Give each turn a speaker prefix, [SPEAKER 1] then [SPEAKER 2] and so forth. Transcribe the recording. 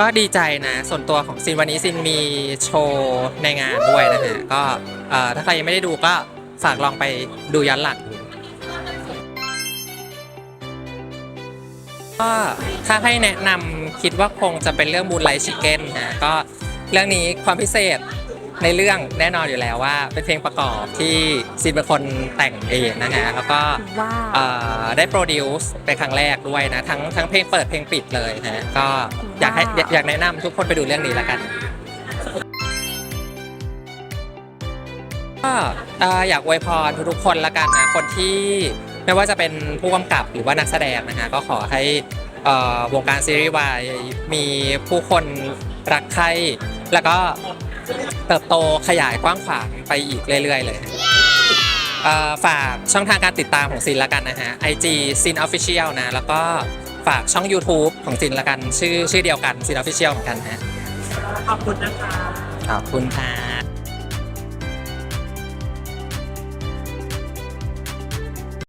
[SPEAKER 1] ก็ดีใจนะ ส่วนตัวของซินวันนี้ซินมีโชว์ในงานด้วยนะฮะ ก็เอ่อถ้าใครยังไม่ได้ดูก็ฝากลองไปดูย้อนหลังก็ถ้าให้แนะนำคิดว่าคงจะเป็นเรื่องมูนไลท์ชิเก้นนะก็เรื่องนี้ความพิเศษ ในเรื่องแน่นอนอยู่แล้วว่า เป็นเพลงประกอบที่ซินเป็นคนแต่งเองนะฮะแล้วก็
[SPEAKER 2] ว้าว
[SPEAKER 1] เอ่อได้โปรดิวซ์เป็นครั้งแรกด้วยนะ ทั้งทั้งเพลงเปิดเพลงปิดเลยนะก็อยากให้อยากอยากแนะนำทุกคนไปดูเรื่องนี้แล้วกันก็เอ่ออยากอวยพรทุกๆคนละกันนะคนที่ไม่ว่าจะเป็นผู้กำกับหรือว่านักแสดงนะฮะก็ขอให้ เอ่อวงการซีรีส์วายมีผู้คนรักใครแล้วก็ เติบโตขยายกว้างขวางไปอีกเรื่อยๆเลยเอ่อฝากช่องทางการติดตามของซินละกันนะฮะ IG ซิน Official นะ แล้วก็ฝากช่อง YouTube ของซินละกัน ชื่อชื่อเดียวกันซิน Official เหมือนกันฮะ
[SPEAKER 3] ขอบคุณนะคะ
[SPEAKER 1] ขอบคุณค่ะ